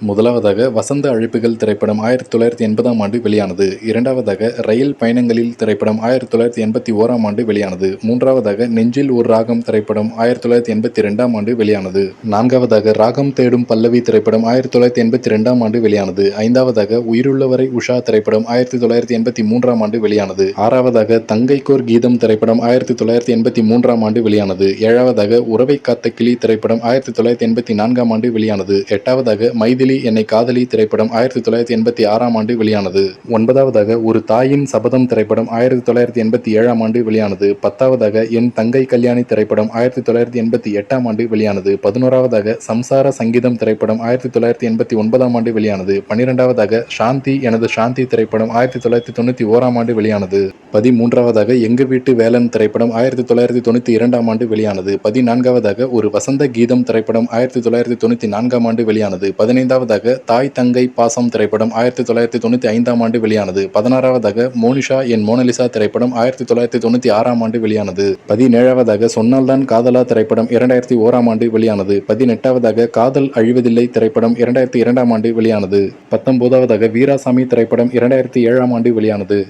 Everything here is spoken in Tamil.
முதலாவதாக வசந்த அழைப்புகள் திரைப்படம் ஆயிரத்தி தொள்ளாயிரத்தி எண்பதாம் ஆண்டு வெளியானது. இரண்டாவதாக ரயில் பயணங்களில் திரைப்படம் ஆயிரத்தி தொள்ளாயிரத்தி எண்பத்தி ஓராம் ஆண்டு வெளியானது. மூன்றாவதாக நெஞ்சில் ஒரு ராகம் திரைப்படம் ஆயிரத்தி தொள்ளாயிரத்தி எண்பத்தி ரெண்டாம் ஆண்டு வெளியானது. நான்காவதாக ராகம் தேடும் பல்லவி திரைப்படம் ஆயிரத்தி தொள்ளாயிரத்தி எண்பத்தி ரெண்டாம் ஆண்டு வெளியானது. ஐந்தாவதாக உயிருள்ளவரை உஷா திரைப்படம் ஆயிரத்தி தொள்ளாயிரத்தி எண்பத்தி மூன்றாம் ஆண்டு வெளியானது. ஆறாவதாக தங்கைக்கோர் கீதம் திரைப்படம் ஆயிரத்தி தொள்ளாயிரத்தி எண்பத்தி மூன்றாம் ஆண்டு வெளியானது. ஏழாவதாக உறவை காத்த கிளி திரைப்படம் ஆயிரத்தி தொள்ளாயிரத்தி எண்பத்தி நான்காம் ஆண்டு வெளியானது. எட்டாவதாக மைதில் என்னை காதலி திரைப்படம் ஆயிரத்தி தொள்ளாயிரத்தி எண்பத்தி ஆறாம் ஆண்டு வெளியானது. ஒன்பதாவதாக ஒரு தாயின் சபதம் திரைப்படம் ஆயிரத்தி தொள்ளாயிரத்தி எண்பத்தி ஏழாம் ஆண்டு வெளியானது. பத்தாவதாக என் தங்கை கல்யாணி திரைப்படம் ஆயிரத்தி தொள்ளாயிரத்தி எண்பத்தி எட்டாம் ஆண்டு வெளியானது. பதினோராவதாக சம்சார சங்கீதம் திரைப்படம் ஆயிரத்தி தொள்ளாயிரத்தி எண்பத்தி ஒன்பதாம் ஆண்டு வெளியானது. பன்னிரெண்டாவதாக சாந்தி எனது சாந்தி திரைப்படம் ஆயிரத்தி தொள்ளாயிரத்தி தொண்ணூற்றி ஓராம் ஆண்டு வெளியானது. பதிமூன்றாவதாக எங்கு வீட்டு வேலன் திரைப்படம் ஆயிரத்தி தொள்ளாயிரத்தி தொண்ணூற்றி இரண்டாம் ஆண்டு வெளியானது. பதினான்காவதாக ஒரு வசந்த கீதம் திரைப்படம் ஆயிரத்தி தொள்ளாயிரத்தி தொண்ணூற்றி நான்காம் ஆண்டு வெளியானது. பதினைந்தாவதாக தாய் தங்கை பாசம் திரைப்படம் ஆயிரத்தி தொள்ளாயிரத்தி தொண்ணூற்றி ஐந்தாம் ஆண்டு வெளியானது. பதினாறாவதாக மோனிஷா என் மோனலிசா திரைப்படம் ஆயிரத்தி தொள்ளாயிரத்தி தொண்ணூற்றி ஆறாம் ஆண்டு வெளியானது. பதினேழாவதாக சொன்னால்தான் காதலா திரைப்படம் இரண்டாயிரத்தி ஓராம் ஆண்டு வெளியானது. பதினெட்டாவதாக காதல் அழிவதில்லை திரைப்படம் இரண்டாயிரத்தி இரண்டாம் ஆண்டு வெளியானது. பத்தொன்பதாவதாக வீராசாமி திரைப்படம் இரண்டாயிரத்தி ஏழாம் ஆண்டு வெளியானது.